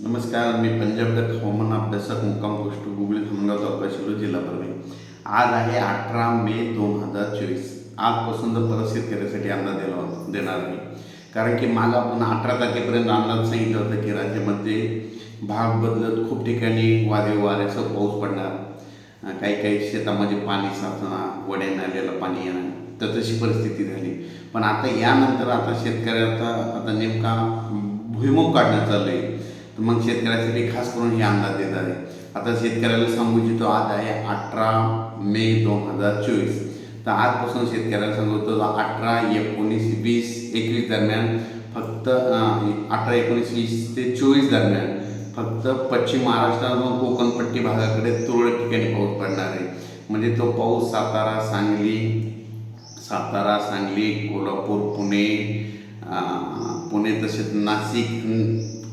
नमस्कार मी पंजाब हवामान अभ्यासक मुक्काम पोस्ट गुगली खामगाव तालुका जिल्हा परभणी. आज आहे अठरा मे दोन हजार चोवीस. आजपासून तर परत शेतकऱ्यासाठी अंदाज दिला देणार मी कारण की मला आपण अठरा तारखेपर्यंत अंदाज सांगितलं होतं की राज्यामध्ये भाग बदलत खूप ठिकाणी वादळी असं पाऊस पडणार. काही काही शेतामध्ये पाणी साचणार वड्या नाल्याला पाणी येणार. तर तशी परिस्थिती झाली. पण आता यानंतर आता शेतकऱ्याचा आता नेमका भुईमुग काढणं चाललं आहे मग शेतकऱ्यासाठी खास करून हे अंदाज देत आहे आता शेतकऱ्याला सांगू इच्छितो आज आहे अठरा मे दोन हजार चोवीस. तर आजपासून शेतकऱ्याला सांगतो अठरा एकोणीस वीस एकवीस दरम्यान फक्त अठरा एकोणीस वीस ते चोवीस दरम्यान फक्त पश्चिम महाराष्ट्रातून व कोकणपट्टी भागाकडे तुरळक ठिकाणी पाऊस पडणार आहे. म्हणजे तो पाऊस सातारा सांगली सातारा सांगली कोल्हापूर पुणे पुणे तसेच नाशिक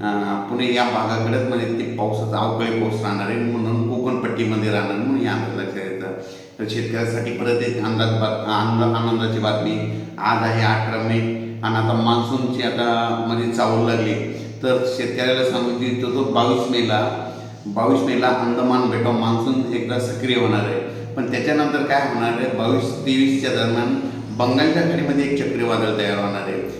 पुणे या भागाकडेच म्हणजे ते पावसाचा अवकाळी पाऊस राहणार आहे. म्हणून कोकणपट्टीमध्ये राहणार म्हणून या अंदाज लक्षात येतं. तर शेतकऱ्यासाठी परत एक अंदाज बात आनंद आनंदाची बातमी. आज आहे अठरा मे आणि आता मान्सूनची आता म्हणजे चावू लागली. तर शेतकऱ्याला सांगू इच्छितो तो बावीस मेला. बावीस मेला अंदमान बेटाव मान्सून एकदा सक्रिय होणार आहे. पण त्याच्यानंतर काय होणार आहे? बावीस तेवीसच्या दरम्यान बंगालच्या खाडीमध्ये एक चक्रीवादळ तयार होणार आहे.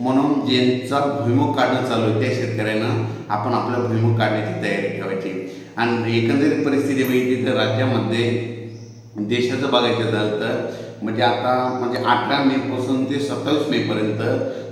म्हणून ज्यांचा भुईमुख काढणं चालू आहे त्या शेतकऱ्यांना आपण आपलं भुईमुख काढण्याची तयारी ठेवायची. आणि एकंदरीत परिस्थिती बघितली तर म्हणजे राज्यामध्ये देशाचं बघायचं झालं तर म्हणजे आता म्हणजे अठरा मेपासून ते सत्तावीस मेपर्यंत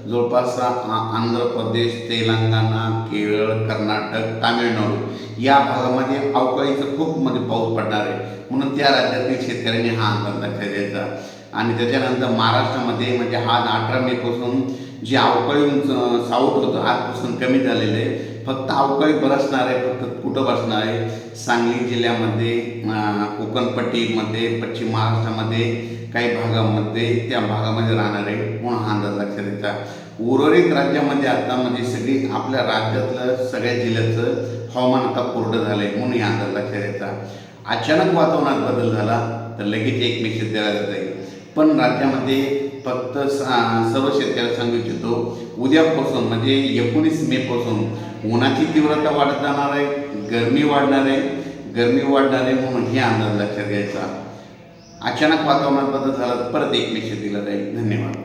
जवळपास आंध्र प्रदेश तेलंगणा केरळ कर्नाटक तामिळनाडू या भागामध्ये अवकाळीचं खूप म्हणजे पाऊस पडणार आहे. म्हणून त्या राज्यातील शेतकऱ्यांनी हा अंदाज लक्षात द्यायचा आणि त्याच्यानंतर महाराष्ट्रामध्ये म्हणजे आज अठरा मेपासून जे अवकाळी अं, साऊट होतं आजपासून कमी झालेलं आहे. फक्त अवकाळी बरसणार आहे फक्त कुठं बसणार आहे? सांगली जिल्ह्यामध्ये कोकणपट्टीमध्ये पश्चिम महाराष्ट्रामध्ये काही भागामध्ये त्या भागामध्ये राहणार आहे. कोण हा अंदाज लक्षात द्यायचा उर्वरित राज्यामध्ये आता म्हणजे सगळी आपल्या राज्यातलं सगळ्या जिल्ह्याचं हवामान आता कोरडं झालं आहे म्हणून हा अंदाज लक्षात द्यायचा अचानक वातावरणात बदल झाला तर लगेच एक मेसेज द्यायला जाईल पण राज्यामध्ये फक्त सा- सर्व शेतकऱ्याला सांगू इच्छितो उद्यापासून म्हणजे एकोणीस मे पासून उन्हाची तीव्रता वाढत जाणार आहे गरमी वाढणार आहे. गरमी वाढणार आहे म्हणून हे अंदाज लक्षात घ्यायचा. अचानक वातावरणात बदल झाला तर परत एक मेसेज दिला जाईल. धन्यवाद.